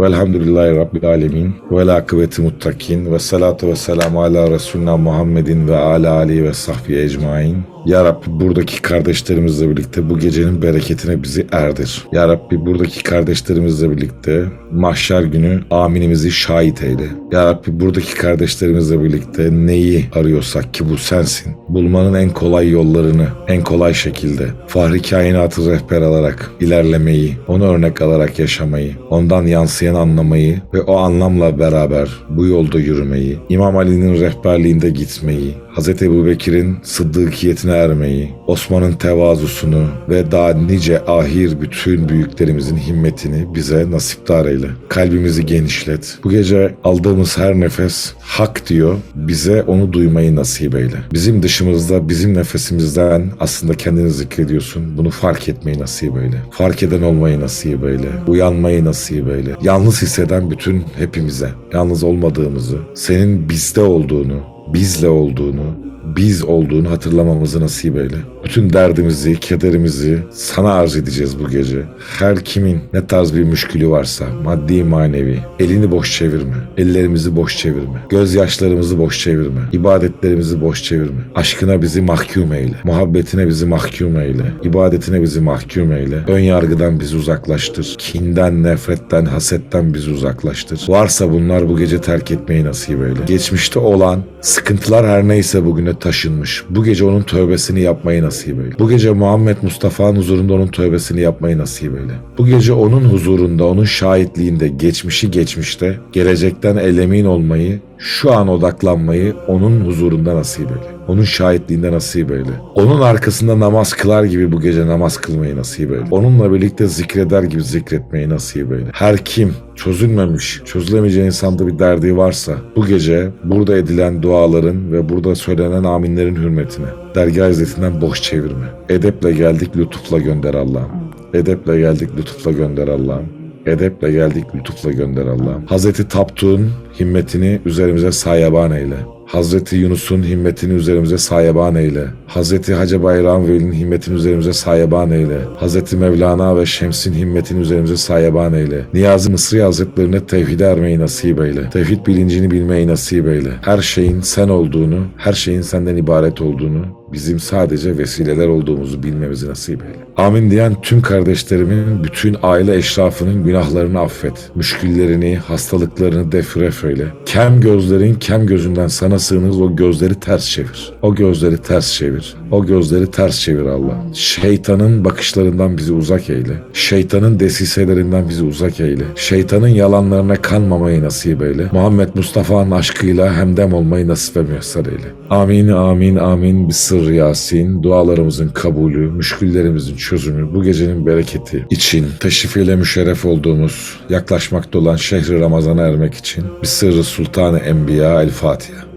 Velhamdülillahi Rabbil Alemin. Ve akıbeti muttakin. Ve salatu ve selamu ala Resulina Muhammedin ve ala alihi ve sahbihi ecmain. Ya Rabbi buradaki kardeşlerimizle birlikte bu gecenin bereketine bizi erdir. Ya Rabbi buradaki kardeşlerimizle birlikte mahşer günü aminimizi şahit eyle. Ya Rabbi buradaki kardeşlerimizle birlikte neyi arıyorsak ki bu sensin. Bulmanın en kolay yollarını en kolay şekilde Fahri kainatı rehber alarak ilerlemeyi, onu örnek alarak yaşamayı, ondan yansıyan anlamayı ve o anlamla beraber bu yolda yürümeyi, İmam Ali'nin rehberliğinde gitmeyi, Hz. Ebu Bekir'in sıddıkiyetine ermeyi, Osman'ın tevazusunu ve daha nice ahir bütün büyüklerimizin himmetini bize nasipdar eyle. Kalbimizi genişlet. Bu gece aldığımız her nefes hak diyor. Bize onu duymayı nasip eyle. Bizim dışımızda, bizim nefesimizden aslında kendini zikrediyorsun. Bunu fark etmeyi nasip eyle. Fark eden olmayı nasip eyle. Uyanmayı nasip eyle. Yalnız hisseden bütün hepimize, yalnız olmadığımızı, senin bizde olduğunu, bizle olduğunu, biz olduğunu hatırlamamızı nasip eyle. Bütün derdimizi, kederimizi sana arz edeceğiz bu gece. Her kimin ne tarz bir müşkülü varsa, maddi manevi, elini boş çevirme, ellerimizi boş çevirme, gözyaşlarımızı boş çevirme, ibadetlerimizi boş çevirme. Aşkına bizi mahkum eyle, muhabbetine bizi mahkum eyle, ibadetine bizi mahkum eyle, ön yargıdan bizi uzaklaştır, kinden, nefretten, hasetten bizi uzaklaştır. Varsa bunlar bu gece terk etmeyi nasip eyle. Geçmişte olan sıkıntılar her neyse bugüne taşınmış. Bu gece onun tövbesini yapmayı nasip eyle. Bu gece Muhammed Mustafa'nın huzurunda onun tövbesini yapmayı nasip eyle. Bu gece onun huzurunda, onun şahitliğinde, geçmişi geçmişte, gelecekten el emin olmayı, şu an odaklanmayı onun huzurunda nasip eyle. Onun şahitliğinde nasip eyle. Onun arkasında namaz kılar gibi bu gece namaz kılmayı nasip eyle. Onunla birlikte zikreder gibi zikretmeyi nasip eyle. Her kim çözülmemiş, çözülemeyeceği insanda bir derdi varsa bu gece burada edilen duaların ve burada söylenen aminlerin hürmetine dergah izzetinden boş çevirme. Edeple geldik lütufla gönder Allah'ım. Edeple geldik lütufla gönder Allah'ım. Edeple geldik lütufla gönder Allah'ım. Hazreti Taptuğ'un himmetini üzerimize sayaban eyle. Hazreti Yunus'un himmetini üzerimize sayaban eyle. Hazreti Hacı Bayram Veli'nin himmetini üzerimize sayaban eyle. Hazreti Mevlana ve Şems'in himmetini üzerimize sayaban eyle. Niyazi Mısri Hazretlerine tevhide ermeyi nasip eyle. Tevhid bilincini bilmeyi nasip eyle. Her şeyin sen olduğunu, her şeyin senden ibaret olduğunu, bizim sadece vesileler olduğumuzu bilmemizi nasip eyle. Amin diyen tüm kardeşlerimin, bütün aile eşrafının günahlarını affet. Müşküllerini, hastalıklarını defref eyle. Kem gözlerin kem gözünden sana sığınırız o gözleri ters çevir. O gözleri ters çevir. O gözleri ters çevir Allah. Şeytanın bakışlarından bizi uzak eyle. Şeytanın desiselerinden bizi uzak eyle. Şeytanın yalanlarına kanmamayı nasip eyle. Muhammed Mustafa'nın aşkıyla hemdem olmayı nasip ve müyesser eyle. Amin, amin, amin. Bir sır Yasin. Dualarımızın kabulü, müşküllerimizin çözümü, bu gecenin bereketi için teşrifiyle müşerref olduğumuz, yaklaşmakta olan şehri Ramazan'a ermek için bir sırrı Sultanı Enbiya El Fatiha.